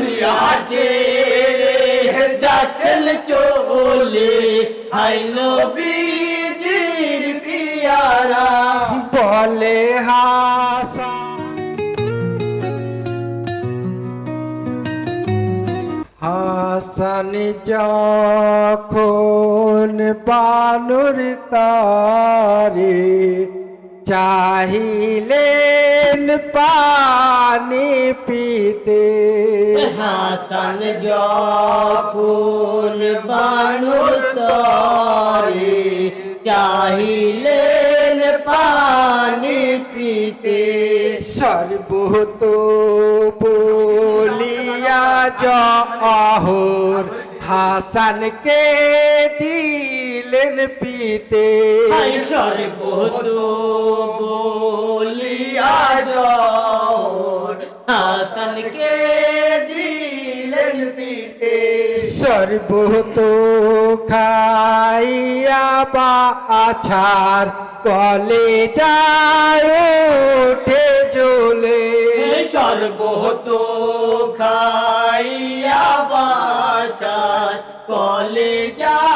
দুনিয়া ছেড়ে যাচ্ছেন চলে হাই নবীজির পিয়ারা। বলে হাসা। হাসান যখন বানুর তারে চাহিলেন পানি পিতে হাসান যখন বানুর তরে চাহিলেন পানি পিতে সর্বত বলিয়া জহর হাসানকে দিলেন পিতে সর্বত বলিয়া জোর হাসানকে দিলেন পিতে। সর্বত খাইয়া বা আছার কলে যায় উঠে জ্বলে সর্বত খাইয়া বাচার কলে যায়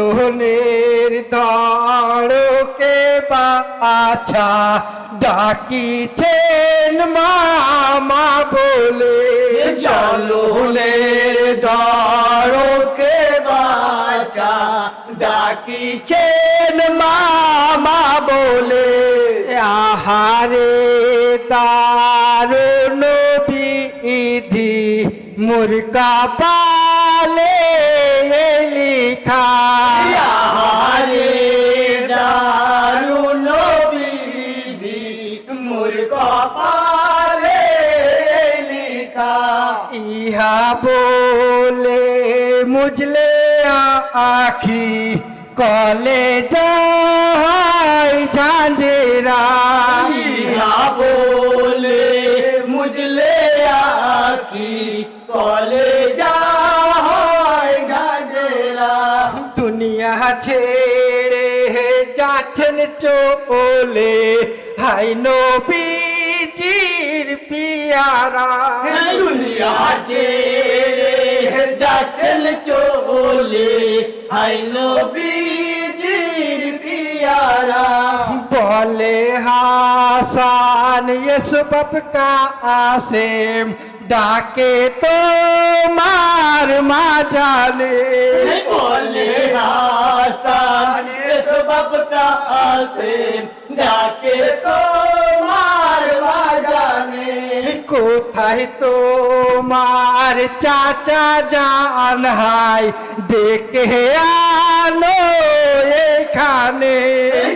জলনের ধড়কে বা আছা ডাকিছেন মামা বলে। চলুনের দরকে বাচা ডাকিছেন মামা বলে। আহারে দারুণ বিধি মুরকা পালে ইহা বলে মুজলে আখি কলে যাই ঝাঁঝেরা। ইহা বলে মুজলে আকি কলে যা হয় গাজেরা দুনিয়া ছেড়ে যাচ্ছেন চলে হাই নবীজির পিয়ারা দুনিয়া ছেড়ে যাচ্ছেন চলে হাই নবীজির পিয়ারা বলে হাসান ইসবাব কা আসেম ডাকে তো মার মা জানে বলে হাসান সবাব কা আসে ডাকে তো মার কোথায় তোমার চাচা জান হাই? ডেকে আনো এখানে।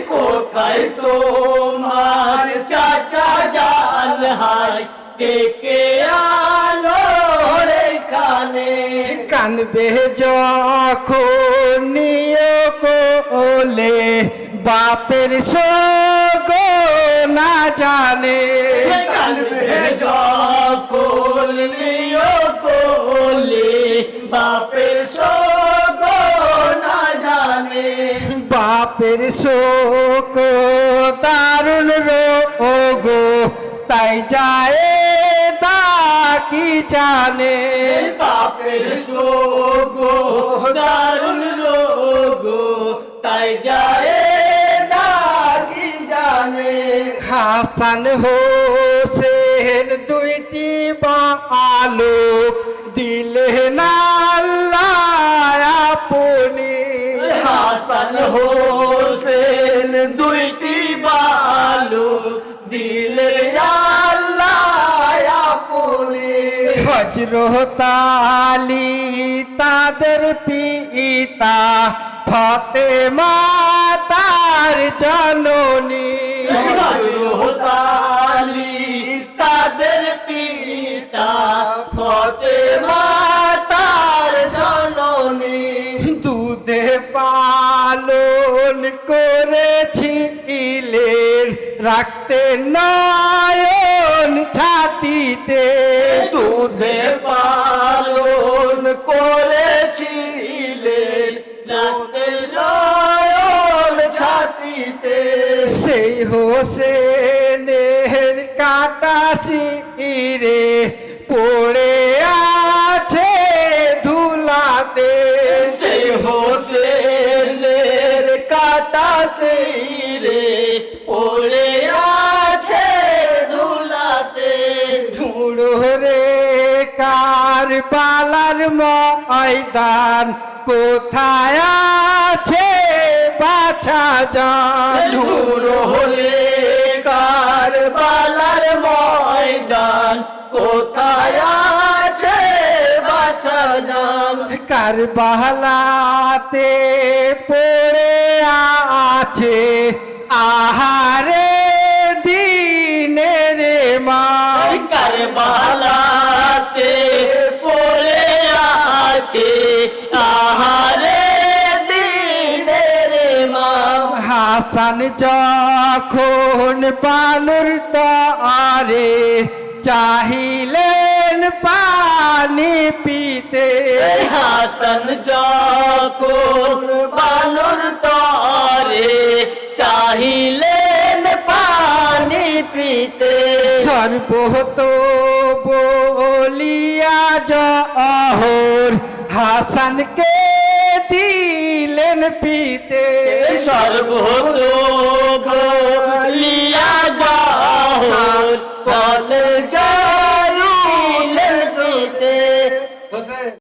কোথায় তোমার চাচা জাল হাই? কে আলো রেখানে কানবে যখন নিয়ে কোলে। বাপের সোগ না জানে। কানবে যখন নিও কোলে বাপের সগ না জানে। বাপের শোক দারুণ রোগ তাই যায় কি জানে? বাপের শোক দারুণ রোগ তাই যায় কি জানে। হাসান হোসেন দুইটি বা আলোক দিলে না আপনি। হাসান হোসেন দুইটি বালু দিলে আল্লাহ আপনি। হজরত আলী তাদের পিতা ফতেমা তার জননী। হতালি রাখতে নয়ন ছাতিতে। দুধে পালন করেছিলেন। রাতের নয়ন ছাতিতে। সেই হোসেনের কাটা শিরে পড়ে আছে ধুলাতে। সে হোসেনের কাটা রে কার বালার ময়দান কোথায় আছে বাছা যান হলে রে কারবালার ময়দান কোথায় আছে বাছা জান? কারবালাতে পড়ে আছে আহারে দিনের মা। কারবালাতে হাসান যখন বানুর তারে চাহিলেন পানি পিতে। হাসন যখন বানর তরে চাহিলেন পানি পিতে। সর্বত বলিয়া জহর হাসানকে দিলেন পিতে সর্বদোষ